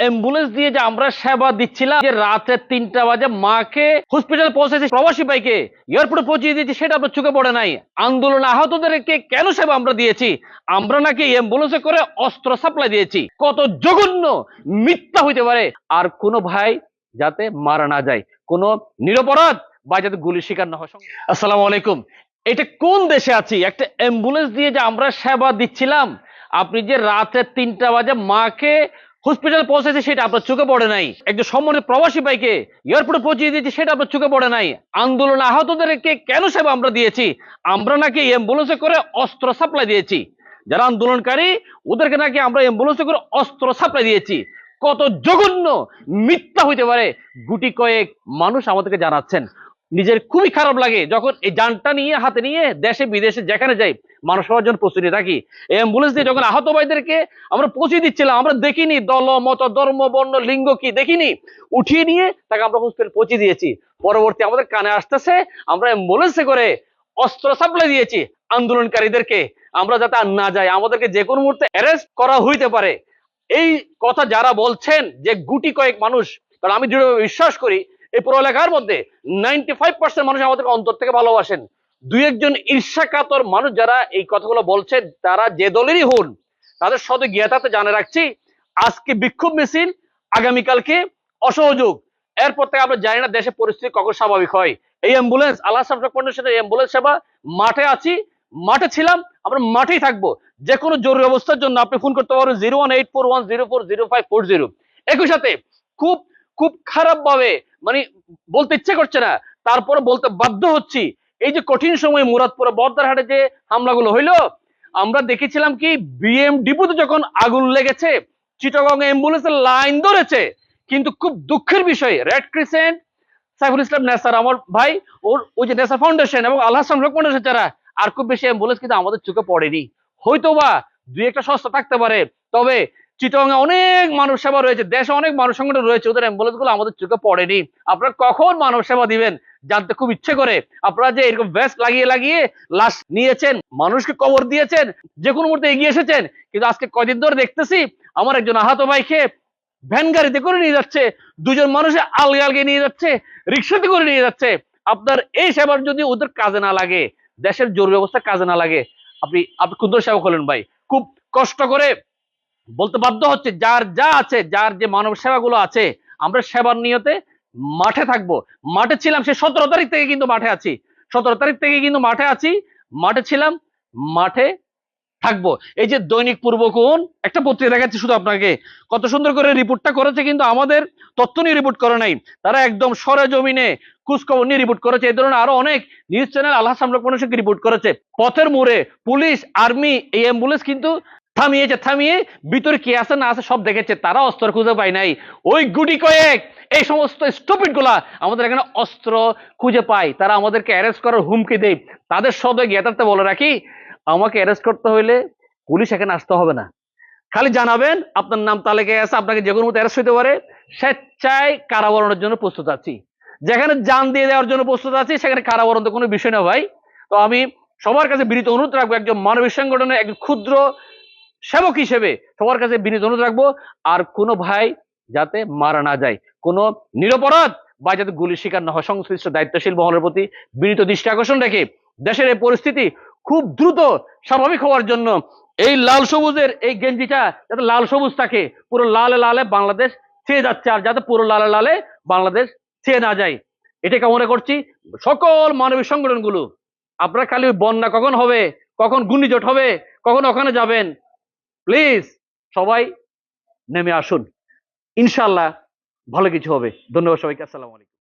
Ambulance দিয়ে যে আমরা সেবা দিচ্ছিলাম, যে রাতে তিনটা বাজে মাকে হসপিটাল পৌঁছেছি, প্রবাসী ভাইকে। এয়ারপোর্টে পৌঁছে দিয়েছি, সেটা আপনার চোখে পড়ে নাই। আন্দোলন আহতদেরকে কেন সেবা আমরা দিয়েছি? আমরা নাকি অ্যাম্বুলেন্সে করে অস্ত্র সাপ্লাই দিয়েছি। কত জঘন্য মিথ্যা হইতে পারে। আর কোনো ভাই যাতে মারা না যায়, কোনো নিরপরাধ বা যাতে গুলির শিকার না হয়। আসসালামু আলাইকুম। এটা কোন দেশে আছি? একটা অ্যাম্বুলেন্স দিয়ে যে আমরা সেবা দিচ্ছিলাম, আপনি যে রাতে তিনটা বাজে মাকে হসপিটাল পৌঁছেছে সেটা আপনার চোখে পড়ে নাই। একজন সম্মানিত প্রবাসী ভাইকে এয়ারপোর্টে পৌঁছে দিয়েছি সেটা আপনার চোখে পড়ে নাই। আন্দোলন আহতদেরকে কেন সেবা আমরা দিয়েছি? আমরা নাকি অ্যাম্বুলেন্সে করে অস্ত্র সাপ্লাই দিয়েছি। যারা আন্দোলনকারী, ওদেরকে নাকি আমরা অ্যাম্বুলেন্সে করে অস্ত্র সাপ্লাই দিয়েছি। কত জঘন্য মিথ্যা হইতে পারে। গুটি কয়েক মানুষ আমাদেরকে জানাচ্ছেন। নিজের খুবই খারাপ লাগে যখন এই যানটা নিয়ে, হাতে নিয়ে দেশে, বিদেশে, যেখানে যাই, মানুষ হওয়ার জন্য প্রস্তুতি থাকি। অ্যাম্বুলেন্স দিয়ে যখন আহত ভাইদেরকে আমরা পৌঁছে দিচ্ছিলাম, আমরা দেখিনি দল, মত, ধর্ম, বর্ণ, লিঙ্গ কি, দেখিনি। উঠিয়ে নিয়ে তাকে আমরা হসপিটাল পৌঁছে দিয়েছি। পরবর্তী আমাদের কানে আসতেছে, আমরা অ্যাম্বুলেন্সে করে অস্ত্র সাপ্লাই দিয়েছি আন্দোলনকারীদেরকে। আমরা যাতে আর না যাই, আমাদেরকে যে কোনো মুহূর্তে অ্যারেস্ট করা হইতে পারে। এই কথা যারা বলছেন যে গুটি কয়েক মানুষ, কারণ আমি দৃঢ়ভাবে বিশ্বাস করি এই পুরো এলাকার মধ্যে নাইনটি ফাইভ পার্সেন্ট মানুষ আমাদেরকে অন্তর থেকে ভালোবাসেন। দুই একজন ঈর্ষাকাতর মানুষ যারা এই কথাগুলো বলছে তারা যে দলেরই হন, তাদের শত জ্ঞাতাতে জানে রাখছি, আজকে বিক্ষোভ মিছিল, আগামীকালকে অসহযোগ। এরপর থেকে আমরা জানি না দেশের পরিস্থিতি কখন স্বাভাবিক হয়। এই অ্যাম্বুলেন্স আল্লাহ ফাউন্ডেশনের অ্যাম্বুলেন্স সেবা, মাঠে আছি, মাঠে ছিলাম, আমরা মাঠেই থাকব। যে কোনো জরুরি অবস্থার জন্য আপনি ফোন করতে পারবেন zero one eight four one zero four zero five four zero একই সাথে খুব খুব খারাপ ভাবে মানে বলতে ইচ্ছে করছে না। তারপরে বলতে বাধ্য হচ্ছি। এই যে কঠিন সময় মুরাদপুরে বর্দারহাটে যে হামলাগুলো হইল, আমরা দেখেছিলাম কি বিএম ডিপুতে যখন আগুন লেগেছে, চিটাগং অ্যাম্বুলেন্সের লাইন ধরেছে, কিন্তু খুব দুঃখের বিষয়, রেড ক্রিসেন্ট, সাইফুল ইসলাম, নেসার আমার ভাই, ওর ওই যে নেসার ফাউন্ডেশন এবং আল্লাহ সংরক্ষণ ফাউন্ডেশন যারা, আর খুব বেশি অ্যাম্বুলেন্স কিন্তু আমাদের চোখে পড়েনি। হয়তো বা দুই একটা সস্তা থাকতে পারে, তবে চিটংয়ে অনেক মানুষ সেবা রয়েছে, দেশে অনেক মানুষ সংগঠন রয়েছে, ওদের অ্যাম্বুলেন্সগুলো আমাদের চোখে পড়েনি। আপনারা কখন মানব সেবা দিবেন জানতে খুব ইচ্ছে করে? আপনারা যে এরকম ভেস্ট লাগিয়ে লাগিয়ে লাশ নিয়েছেন, মানুষকে কবর দিয়েছেন যে কোনো মুহূর্তে এগিয়ে এসেছেন, কিন্তু আজকে কয়দিন ধরে দেখতেছি আমার একজন আহত ভাইকে ভ্যান গাড়িতে করে নিয়ে যাচ্ছে, দুজন মানুষে আলগে আলগে নিয়ে যাচ্ছে, রিক্সাতে করে নিয়ে যাচ্ছে। আপনার এই সেবার যদি ওদের কাজে না লাগে, দেশের জরুরি অবস্থা কাজে না লাগে, আপনি আপনি ক্ষুদ্র সেবা করলেন ভাই। খুব কষ্ট করে বলতে বাধ্য হচ্ছে, যার যা আছে, যার যে মানব সেবাগুলো আছে, আমরা সেবার নিয়তে মাঠে থাকব। মাঠে ছিলাম সে সতেরো তারিখ থেকে কিন্তু মাঠে আছি। সতেরো তারিখ থেকে কিন্তু মাঠে আছি, মাঠে ছিলাম, মাঠে থাকব। এই যে দৈনিক পূর্বকোণ একটা পত্রিকা দেখাচ্ছি শুধু আপনাকে। কত সুন্দর করে রিপোর্টটা করেছে কিন্তু আমাদের তথ্য নিয়ে রিপোর্ট করে নাই। তারা একদম সরে জমিনে খোঁজখবর নিয়ে রিপোর্ট করেছে। এই ধরনের আরও অনেক নিউজ চ্যানেল আল্লাহ মানুষকে রিপোর্ট করেছে। পথের মোড়ে পুলিশ আর্মি এই অ্যাম্বুলেন্স কিন্তু থামিয়েছে থামিয়ে ভিতরে কি আছে না আছে সব দেখেছে, তারা অস্ত্র খুঁজে পায় নাই। ওই গুটি কয়েক, এই সমস্ত স্টুপিডগুলা আমাদের এখানে অস্ত্র খুঁজে পায়। তারা আমাদেরকে অ্যারেস্ট করার হুমকি দেয়। তাদের সদয় জ্ঞাতার্থে বলে রাখি, আমাকে অ্যারেস্ট করতে হইলে পুলিশ এখানে আসতে হবে না। খালি জানাবেন, আপনার নাম তালিকায় আছে, আপনাকে যে কোনো মতো অ্যারেস্ট হতে পারে। স্বেচ্ছায় কারাবরণের জন্য প্রস্তুত আছি। যেখানে জান দিয়ে দেওয়ার জন্য প্রস্তুত আছি, সেখানে কারাবরণ তো কোনো বিষয় না ভাই। তো আমি সবার কাছে বিনীত অনুরোধ রাখব, একজন মানবিক সংগঠনের একজন ক্ষুদ্র সেবক হিসেবে সবার কাছে বিনীত অনুরোধ রাখব, আর কোনো ভাই যাতে মারা না যায়, কোনো নিরপরাধ বা যাতে গুলির শিকার না হয়, সংশ্লিষ্ট দায়িত্বশীল মহলের প্রতি বিনীত দৃষ্টি আকর্ষণ রেখে দেশের এই পরিস্থিতি খুব দ্রুত স্বাভাবিক হওয়ার জন্য এই লাল সবুজের এই গেঞ্জিটা যাতে লাল সবুজ থাকে, পুরো লালে লালে বাংলাদেশ ছেয়ে যাচ্ছে, আর যাতে পুরো লালে লালে বাংলাদেশ ছেয়ে না যায়। এটা কামনা করছি সকল মানবিক সংগঠনগুলো। আপনারা খালি বন্যা কখন হবে, কখন ঘূর্ণিঝট হবে, কখন ওখানে যাবেন প্লিজ সবাই নেমে আসুন। ইনশাল্লাহ ভালো কিছু হবে। ধন্যবাদ সবাইকে আসসালাম আলাইকুম।